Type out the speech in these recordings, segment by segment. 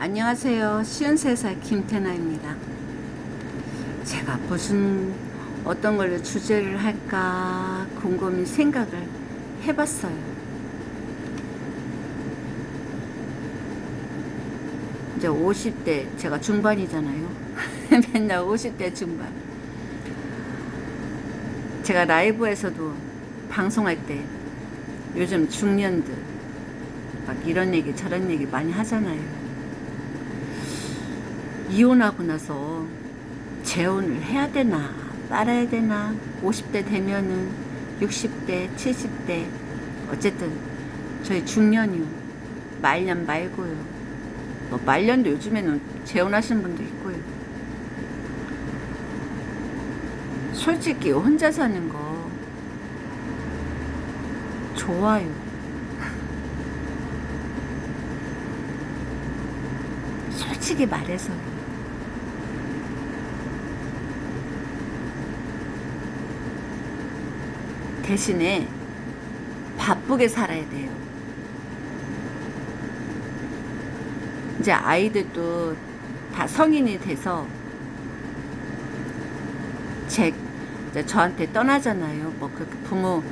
안녕하세요. 쉬운 세살 김태나입니다. 제가 무슨 어떤 걸로 주제를 할까 곰곰이 생각을 해봤어요. 이제 50대 제가 중반이잖아요. 맨날 50대 중반. 제가 라이브에서도 방송할 때 요즘 중년들 막 이런 얘기 저런 얘기 많이 하잖아요. 이혼하고 나서 재혼을 해야 되나 말아야 되나 50대 되면은 60대 70대 어쨌든 저희 중년이요. 말년 말고요. 뭐 말년도 요즘에는 재혼하시는 분도 있고요. 솔직히 혼자 사는 거 좋아요. 솔직히 말해서 대신에 바쁘게 살아야 돼요. 이제 아이들도 다 성인이 돼서 제 저한테 떠나잖아요. 뭐 그렇게 부모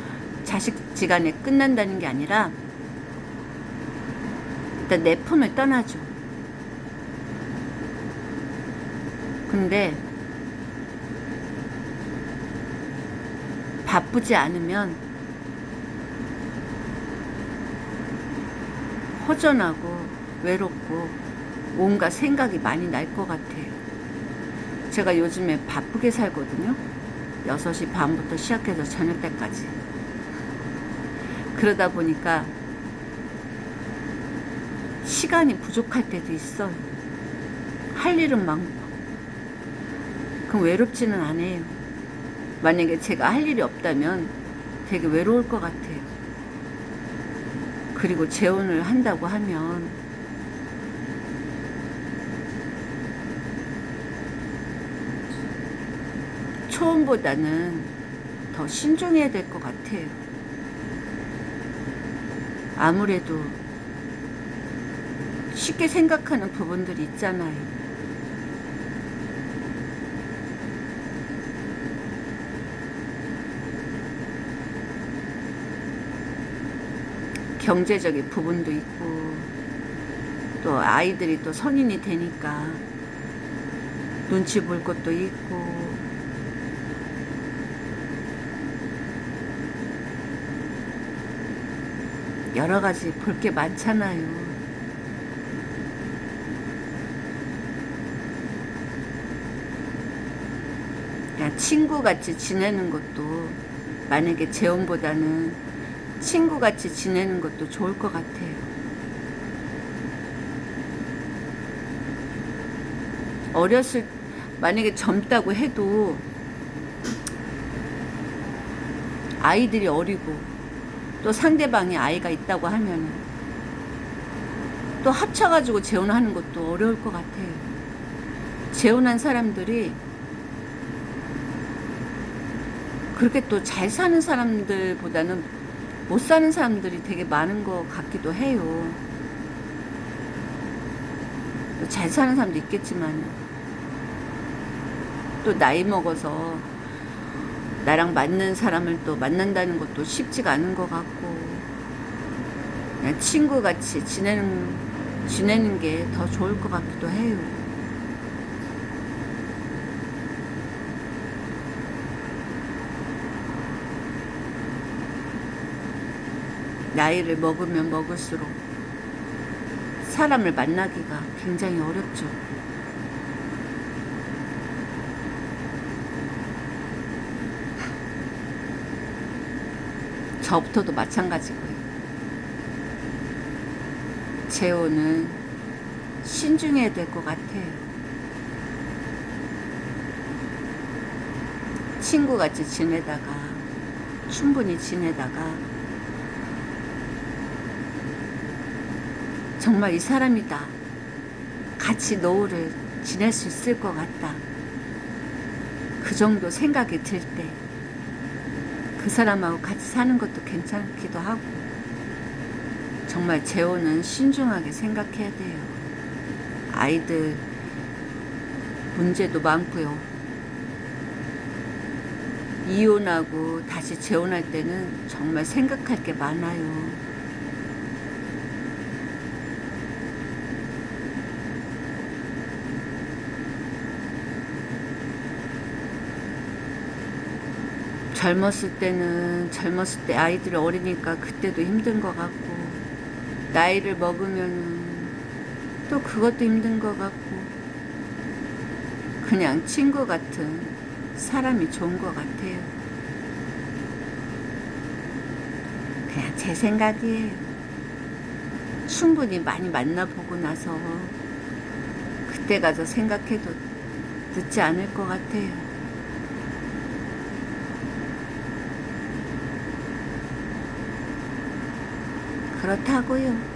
자식 지간에 끝난다는 게 아니라 일단 내 품을 떠나죠. 근데 바쁘지 않으면 허전하고 외롭고 온갖 생각이 많이 날 것 같아요. 제가 요즘에 바쁘게 살거든요. 6시 반부터 시작해서 저녁 때까지. 그러다 보니까 시간이 부족할 때도 있어요. 할 일은 많고. 그럼 외롭지는 않아요. 만약에 제가 할 일이 없다면 되게 외로울 것 같아요. 그리고 재혼을 한다고 하면 초혼보다는 더 신중해야 될 것 같아요. 아무래도 쉽게 생각하는 부분들이 있잖아요. 경제적인 부분도 있고 또 아이들이 또 성인이 되니까 눈치 볼 것도 있고 여러 가지 볼 게 많잖아요. 그냥 친구같이 지내는 것도 만약에 재혼보다는 친구같이 지내는 것도 좋을 것 같아요. 어렸을 만약에 젊다고 해도 아이들이 어리고 또 상대방이 아이가 있다고 하면 또 합쳐가지고 재혼하는 것도 어려울 것 같아요. 재혼한 사람들이 그렇게 또 잘 사는 사람들보다는 못 사는 사람들이 되게 많은 것 같기도 해요. 잘 사는 사람도 있겠지만 또 나이 먹어서 나랑 맞는 사람을 또 만난다는 것도 쉽지가 않은 것 같고 그냥 친구같이 지내는 지내는 게 더 좋을 것 같기도 해요. 나이를 먹으면 먹을수록 사람을 만나기가 굉장히 어렵죠. 저부터도 마찬가지고요. 재혼은 신중해야 될 것 같아요. 친구같이 지내다가 충분히 지내다가 정말 이 사람이다. 같이 노후를 지낼 수 있을 것 같다. 그 정도 생각이 들 때, 그 사람하고 같이 사는 것도 괜찮기도 하고, 정말 재혼은 신중하게 생각해야 돼요. 아이들 문제도 많고요. 이혼하고 다시 재혼할 때는 정말 생각할 게 많아요. 젊었을 때는 젊었을 때 아이들이 어리니까 그때도 힘든 것 같고 나이를 먹으면 또 그것도 힘든 것 같고 그냥 친구 같은 사람이 좋은 것 같아요. 그냥 제 생각이에요. 충분히 많이 만나보고 나서 그때 가서 생각해도 늦지 않을 것 같아요. 그렇다고요.